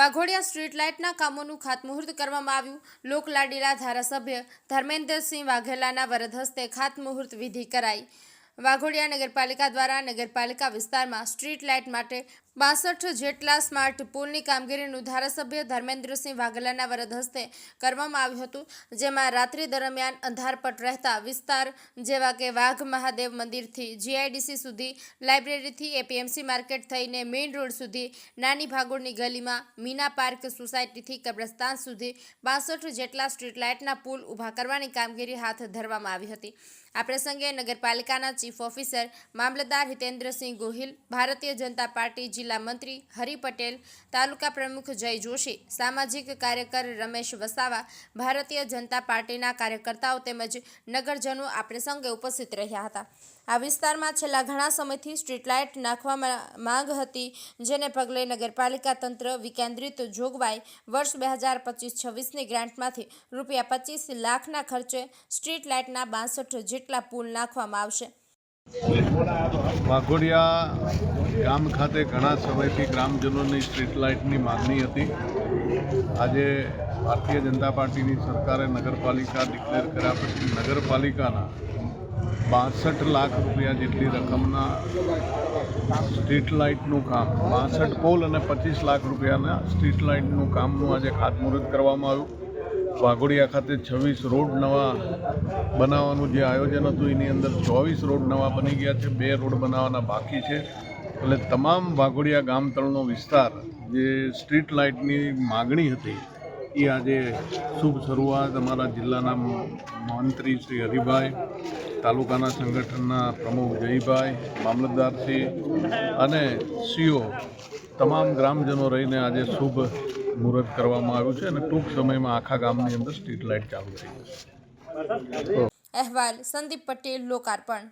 Waghodia street લાઇટના કામોનું ખાતમુહૂર્ત કરવામાં આવ્યું. લોકલાડીલા ધારાસભ્ય ધર્મેન્દ્રસિંહ વાઘેલાના વરદ હસ્તે ખાતમુહૂર્ત વિધિ કરાઈ. વાઘોડિયા નગરપાલિકા દ્વારા નગરપાલિકા વિસ્તારમાં સ્ટ્રીટ લાઇટ માટે બાસઠ જેટલા સ્માર્ટ પુલની કામગીરીનું ધારાસભ્ય ધર્મેન્દ્રસિંહ વાઘેલાના વરદ હસ્તે કરવામાં આવ્યું હતું, જેમાં રાત્રિ દરમિયાન અંધારપટ રહેતા વિસ્તાર જેવા કે વાઘ મહાદેવ મંદિરથી જીઆઈડીસી સુધી, લાઇબ્રેરીથી એપીએમસી માર્કેટ થઈને મેઇન રોડ સુધી, નાની ભાગોળની ગલીમાં મીના પાર્ક સોસાયટીથી કબ્રસ્તાન સુધી બાસઠ જેટલા સ્ટ્રીટ લાઇટના પુલ ઊભા કરવાની કામગીરી હાથ ધરવામાં આવી હતી. આ પ્રસંગે નગરપાલિકાના ચીફ ઓફિસર મામલતદાર હિતેન્દ્રસિંહ ગોહિલ, ભારતીય જનતા પાર્ટી જિલ્લા મંત્રી હરિ પટેલ, તાલુકા પ્રમુખ જય જોશી, સામાજિક કાર્યકર રમેશ વસાવા, ભારતીય જનતા પાર્ટીના કાર્યકર્તાઓ તેમજ નગરજનો આ પ્રસંગે ઉપસ્થિત રહ્યા હતા. આ વિસ્તારમાં છેલ્લા ઘણા સમયથી સ્ટ્રીટ લાઇટ નાખવામાં માંગ હતી, જેને પગલે નગરપાલિકા તંત્ર વિકેન્દ્રિત જોગવાઈ વર્ષ બે હજાર પચીસ છવ્વીસની ગ્રાન્ટમાંથી રૂપિયા પચીસ લાખના ખર્ચે સ્ટ્રીટ લાઇટના બાસઠ જેટલા પુલ નાખવામાં આવશે. વાઘોડિયા ગામ ખાતે ઘણા સમયથી ગ્રામજનોની સ્ટ્રીટ લાઇટની માગણી હતી. આજે ભારતીય જનતા પાર્ટીની સરકારે નગરપાલિકા ડિક્લેર કર્યા પછી નગરપાલિકાના બાસઠ લાખ રૂપિયા જેટલી રકમના સ્ટ્રીટ લાઇટનું કામ, બાસઠ પોલ અને પચીસ લાખ રૂપિયાના સ્ટ્રીટ લાઇટનું કામનું આજે ખાતમુહૂર્ત કરવામાં આવ્યું. વાઘોડિયા ખાતે છવ્વીસ રોડ નવા બનાવવાનું જે આયોજન હતું, એની અંદર ચોવીસ રોડ નવા બની ગયા છે. બે રોડ બનાવવાના બાકી છે. એટલે તમામ વાઘોડિયા ગામતળનો વિસ્તાર, જે સ્ટ્રીટ લાઇટની માગણી હતી, એ આજે શુભ શરૂઆત અમારા જિલ્લાના મંત્રી શ્રી હરિભાઈ, તાલુકાના સંગઠનના પ્રમુખ જયભાઈ મામલતદારશ્રી અને સીઓ, તમામ ગ્રામજનો રહીને આજે શુભ મુહૂર્ત કરવામાં આવ્યું છે અને ટૂંક સમયમાં આખા ગામની અંદર સ્ટ્રીટ લાઇટ ચાલુ થઈ જશે અહેવાલ, સંદીપ પટેલ, લોકાર્પણ.